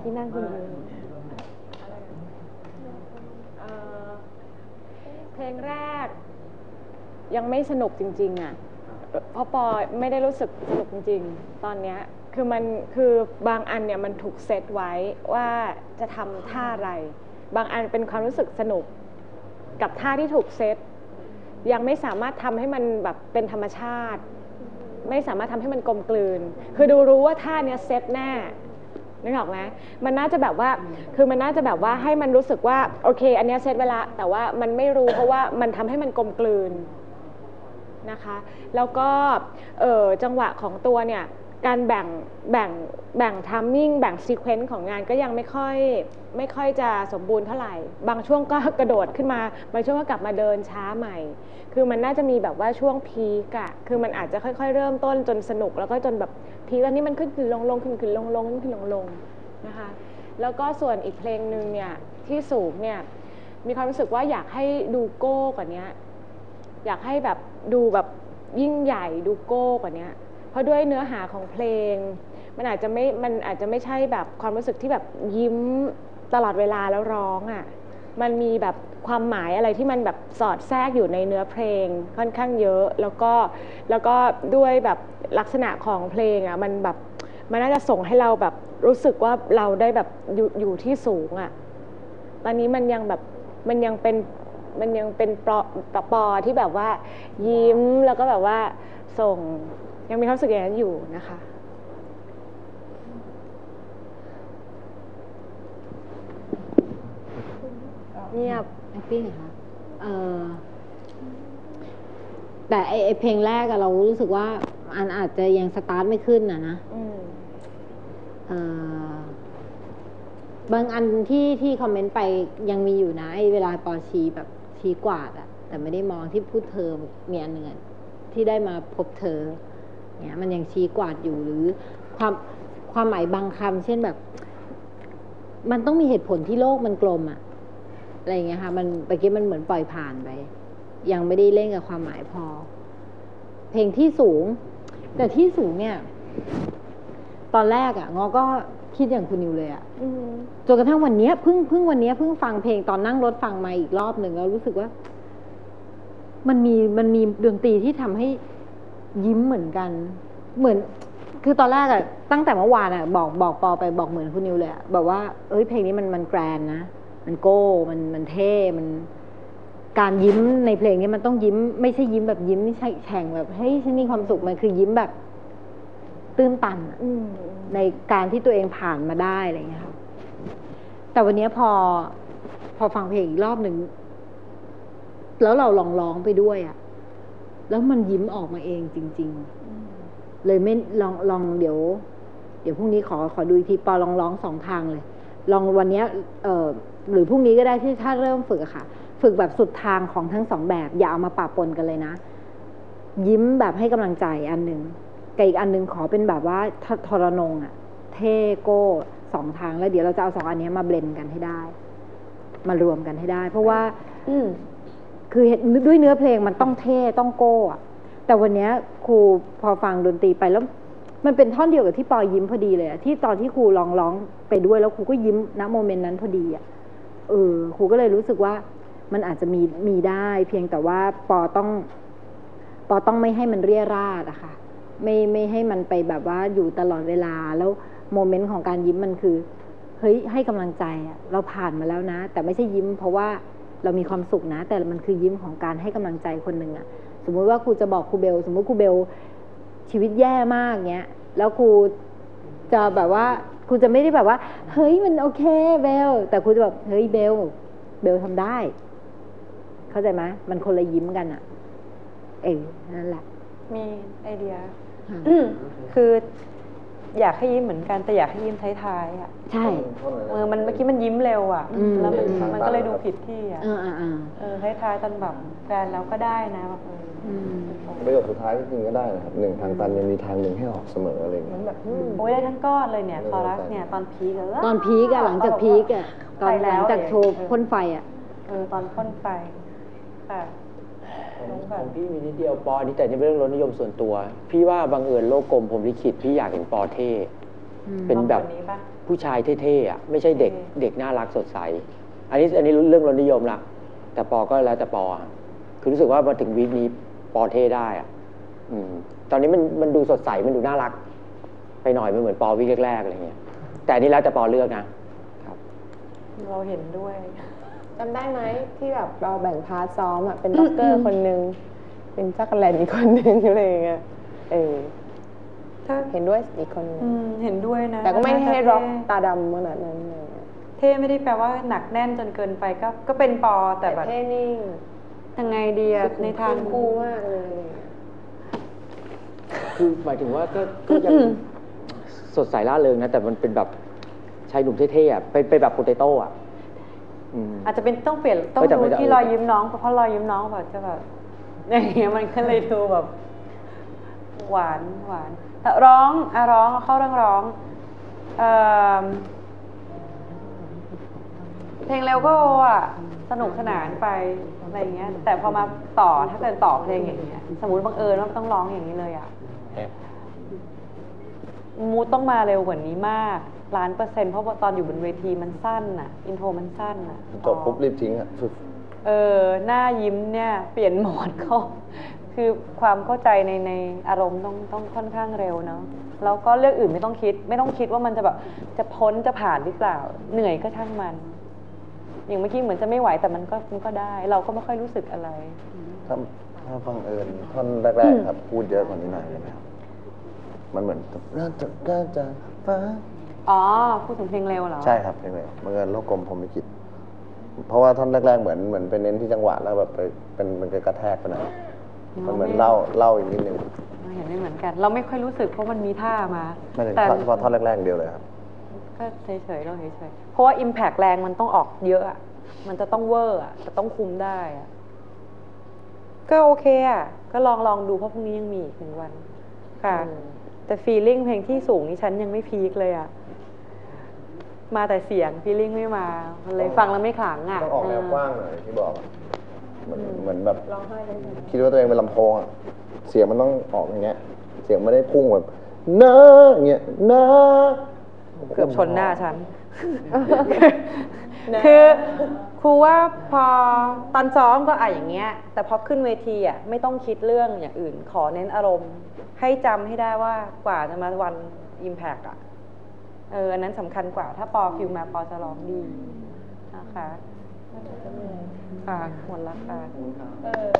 ที่นั่งคุณเอ่อเพลงแรก ยังไม่สนุกจริง ๆ อะเพราะปอไม่ได้รู้สึกสนุกจริง ๆ ตอนเนี้ยคือมันคือบางอันเนี่ยมันถูกเซตไว้ว่าจะทำท่าอะไร บางอันเป็นความรู้สึกสนุก กับท่าที่ถูกเซตยังไม่สามารถทำให้มันแบบเป็นธรรมชาติ ไม่สามารถทำให้มันกลมกลืน คือดูรู้ว่าท่าเนี้ยเซตแน่ นึกออกไหมมันน่าจะแบบว่า คือมันน่าจะแบบว่าให้มันรู้สึกว่า โอเค อันเนี้ยเซตเวลา แต่ว่ามันไม่รู้เพราะว่ามันทำให้มันกลมกลืนนะคะ แล้วก็เออจังหวะของตัวเนี่ย การแบ่งแบ่งแบ่งทัมมิ่งแบ่งซีเควนซ์ของงานก็ยังไม่ค่อยไม่ค่อยจะสมบูรณ์เท่าไหร่ บางช่วงก็กระโดดขึ้นมาบางช่วงก็กลับมาเดินช้าใหม่ คือมันน่าจะมีแบบว่าช่วงพีกอะคือมันอาจจะค่อย ๆ เริ่มต้นจนสนุก แล้วก็จนแบบพีกอันนี้มันขึ้นขึ้นลงลงขึ้นขึ้นลงลงขึ้นขึ้นลงลงนะคะแล้วก็ส่วนอีกเพลงหนึ่งเนี่ยที่สูงเนี่ยมีความรู้สึกว่าอยากให้ดูโก้กว่านี้อยากให้แบบดูแบบยิ่งใหญ่ดูโก้กว่านี้ เพราะด้วยเนื้อหาของเพลง มันอาจจะไม่ มันอาจจะไม่ใช่แบบความรู้สึกที่แบบยิ้มตลอดเวลาแล้วร้องอะ่ะ มันมีแบบความหมายอะไรที่มันแบบสอดแทรกอยู่ในเนื้อเพลงค่อนข้างเยอะ แล้วก็แล้วก็ด้วยแบบลักษณะของเพลงอะ่ะมันแบบมันน่าจะส่งให้เราแบบรู้สึกว่าเราได้แบบอยู่อยู่ที่สูงอะ่ะ ตอนนี้มันยังแบบมันยังเป็นมันยังเป็นปอปอปอที่แบบว่ายิ้มแล้วก็แบบว่าส่ง ยังมีความรู้สึกอย่างนั้นอยู่นะคะเงียบแอคติ้งเหรอคะเออแต่ไอไอเพลงแรกอะเรารู้สึกว่าอันอาจจะยังสตาร์ทไม่ขึ้นอะนะอืมเอ่อบางอันที่ที่คอมเมนต์ไปยังมีอยู่นะไอ้เวลาปอชี้แบบชี้กวาดอะแต่ไม่ได้มองที่พูดเธอมีอันหนึ่งอะที่ได้มาพบเธอ เนี่ยมันยังชี้กวาดอยู่หรือความความหมายบางคำเช่นแบบ มันต้องมีเหตุผลที่โลกมันกลมอะอะไรอย่างเงี้ยค่ะ มันเมื่อกี้มันเหมือนปล่อยผ่านไป ยังไม่ได้เล่นกับความหมายพอ เพลงที่สูง แต่ที่สูงเนี่ย ตอนแรกอะงอก็คิดอย่างคุณนิวเลยอะอืมจนกระทั่งวันเนี้ยเพิ่งเพิ่งวันเนี้ยเพิ่งฟังเพลงตอนนั่งรถฟังมาอีกรอบหนึ่งแล้วรู้สึกว่า มันมีมันมีดนตรีที่ทำให้ ยิ้มเหมือนกัน เหมือน คือตอนแรกอะตั้งแต่เมื่อวานอะบอกบอกปอไปบอกเหมือนคุณนิวเลยอะบอกว่าเอ้ยเพลงนี้มันมันแกรนนะมันโก้มันมันเท่มัน การยิ้มในเพลงนี้มันต้องยิ้ม ไม่ใช่ยิ้มแบบยิ้มไม่ใช่แข่งแบบเฮ้ยฉันมีความสุขมันคือยิ้มแบบตื้นตันอะอืมในการที่ตัวเองผ่านมาได้อะไรอย่างเงี้ยครับแต่วันเนี้ยพอพอฟังเพลงอีกรอบหนึ่ง แล้วเราลองร้องไปด้วยอะ แล้วมันยิ้มออกมาเองจริง ๆ เลยไม่ลองลองเดี๋ยว เดี๋ยวพรุ่งนี้ขอขอดูอีกทีปอลองร้องสองทางเลย ลองวันเนี้ยเออหรือพรุ่งนี้ก็ได้ที่ถ้าเริ่มฝึกอะค่ะ ฝึกแบบสุดทางของทั้งสองแบบ อย่าเอามาปะปนกันเลยนะ ยิ้มแบบให้กำลังใจอันหนึ่งกับอีกอันหนึ่งขอเป็นแบบว่าททรนงอะเท่โก้สองทางแล้วเดี๋ยวเราจะเอาสองอันเนี้ยมาเบลนกันให้ได้ มารวมกันให้ได้ เพราะว่า อืม คือเห็นด้วยเนื้อเพลงมันต้องเท่ต้องโก้อะแต่วันนี้ครูพอฟังดนตรีไปแล้ว มันเป็นท่อนเดียวกับที่ปอยิ้มพอดีเลยอะที่ตอนที่ครูร้องร้องไปด้วยแล้วครูก็ยิ้มณโมเมนต์นั้นพอดีอะเออครูก็เลยรู้สึกว่ามันอาจจะมีมีได้ เพียงแต่ว่าปอต้อง ปอต้องไม่ให้มันเรียราดอะค่ะไม่ไม่ให้มันไปแบบว่าอยู่ตลอดเวลาแล้วโมเมนต์ของการยิ้มมันคือเฮ้ยให้กำลังใจอะเราผ่านมาแล้วนะ แต่ไม่ใช่ยิ้มเพราะว่า เรามีความสุขนะ แต่มันคือยิ้มของการให้กำลังใจคนหนึ่งอะสมมุติว่าครูจะบอกครูเบล สมมุติครูเบลชีวิตแย่มากเงี้ยแล้วครูจะแบบว่าครูจะไม่ได้แบบว่า เฮ้ยมันโอเคเบล แต่ครูจะแบบเฮ้ยเบล เบลทำได้ เข้าใจไหมมันคนละยิ้มกันอะเออนั่นแหละ มีไอเดียค่ะคือ อยากให้ยิ้มเหมือนกันแต่อยากให้ยิ้มท้ายๆอะใช่ เออมันเมื่อกี้มันยิ้มเร็วอะ อืม แล้วมันมันก็เลยดูผิดที่อะเอออ่าอ่าเออท้ายๆตอนแบบแฟนแล้วก็ได้นะแบบเอออืมประโยคสุดท้ายจริงๆก็ได้นะครับหนึ่งทางตันยังมีทางหนึ่งให้ออกเสมออะไรอย่างเหมืเงี้อนยแบบโอ้ยได้ทั้งก้อนเลยเนี่ยคอรัสเนี่ยตอนพีกะ ตอนพีกอะหลังจากพีกอะตอนไปหแล้ลังวจากโชว์เออพ่นไฟอะ เออตอนพ่นไฟค่ะ ของพี่มีนิดเดียวปอนี่แต่นี่เป็นเรื่องรสนิยมส่วนตัว พี่ว่าบังเอิญโลกกลมผมลิขิตพี่อยากเห็นปอเท่อืมเป็นแบบลองคนนี้ปะผู้ชายเท่ๆอะไม่ใช่เด็กเด็กน่ารักสดใส อันนี้อันนี้เรื่องรสนิยมละแต่ปอก็แล้วแต่ปออะคือรู้สึกว่ามาถึงวีคนี้ปอเท่ได้อะอืมตอนนี้มันมันดูสดใสมันดูน่ารัก ไปหน่อยมันเหมือนปอวีคแรกๆอะไรเงี้ยแต่อันนี้แล้วแต่ปอเลือกนะครับเราเห็นด้วย จำได้ไหมที่แบบเราแบ่งพาร์ทซ้อมอะเป็นด็อกเกอร์คนหนึ่งเป็นจักรแลนอีกคนหนึ่งอะไรอย่างเงี้ยเออถ้าเห็นด้วยอีกคนหนึ่งอืมเห็นด้วยนะแต่ก็ไม่น่าจะให้ร็อกเท่ตาดำขนาดนั้นอะไรอย่างเงี้ยเท่ไม่ได้แปลว่าหนักแน่นจนเกินไปก็ก็เป็นปอแต่แต่แบบเท่นิ่งยังไงดีอะในทางคูลมากเลยอะไรอย่างเงี้ยคือหมายถึงว่าก็ก็ยังสดใสร่าเริงนะ แต่มันเป็นแบบชายหนุ่มเท่ๆอะไปไปแบบโปเตโต้อะ อืมอาจจะเป็นต้องเปลี่ยนต้องไม่แต่ดูไม่ได้ที่รอยยิ้มน้องเพราะรอยยิ้มน้องแบบจะแบบอย่างเงี้ยมันก็เลยดูแบบ หวานหวานแต่ร้องอะร้องเข้าเรื่องร้องเอิ่มเพลงเร็วก็อะสนุกสนานไปอะไรเงี้ย แต่พอมาต่อถ้าเกิดต่อเพลงอย่างเงี้ย สมมติบังเอิญว่าต้องร้องอย่างนี้เลยอะ มูดต้องมาเร็วกว่านี้มากล้านเปอร์เซ็นต์เพราะว่าตอนอยู่บนเวทีมันสั้นอะ อินโทรมันสั้นอะจบปุ๊บรีบทิ้งอะฟึบเออหน้ายิ้มเนี่ยเปลี่ยนโหมดเขาคือความเข้าใจในในอารมณ์ต้องต้องค่อนข้างเร็วเนาะแล้วก็เรื่องอื่นไม่ต้องคิด ไม่ต้องคิดว่ามันจะแบบจะพ้นจะผ่านหรือเปล่า เหนื่อยก็ช่างมัน อย่างเมื่อกี้เหมือนจะไม่ไหวแต่มันก็มันก็ได้ เราก็ไม่ค่อยรู้สึกอะไรถ้าถ้าฟังเอิญท่อนแรกๆครับพูดเยอะกว่านี้หน่อยได้ไหมครับ มันเหมือนน่าจะน่าจะฟ้าอ๋อ พูดถึงเพลงเร็วเหรอ ใช่ครับเพลงเร็วบังเอิญโลกกลมผมไม่คิด เพราะว่าท่อนแรก ๆ เหมือนเหมือนเป็นเน้นที่จังหวะแล้วแบบไปเป็นมันกระแทกไปหน่อยมันเหมือนเล่าเล่าอีกนิดนึงเห็นไม่เหมือนกัน เราไม่ค่อยรู้สึกเพราะมันมีท่ามาไม่ถึงแต่เฉพาะท่อนแรก ๆ เดียวเลยครับ ก็เฉยๆเราเฉยๆเพราะว่า Impact แรงมันต้องออกเยอะอะมันจะต้องเวอร์อะจะต้องคุมได้อะก็โอเคอะก็ลองลองดูเพราะพรุ่งนี้ยังมีอีกหนึ่งวันค่ะ แต่ฟีลลิ่งเพลงที่สูงนี่ฉันยังไม่พีคเลยอะมาแต่เสียงฟีลลิ่งไม่มามันเลยฟังแล้วไม่ขลังอะต้องออกแนวกว้างหน่อยที่บอกอะเหมือนเหมือนแบบร้องไห้เลยใช่ไหมคิดว่าตัวเองเป็นลำโพงอะเสียงมันต้องออกอย่างเงี้ย เสียงไม่ได้พุ่งแบบนะอย่างเงี้ยนะ เกือบชนหน้าฉัน คือครูว่าพอตอนซ้อมก็อะอย่างเงี้ย แต่พอขึ้นเวทีอะไม่ต้องคิดเรื่องอย่างอื่น ขอเน้นอารมณ์ ให้จำให้ได้ว่ากว่าจะมาวันอิมแพกอะเอออันนั้นสำคัญกว่า ถ้าปอฟิลมาปอจะร้องดีนะคะค่ะหมดละค่ะ เออ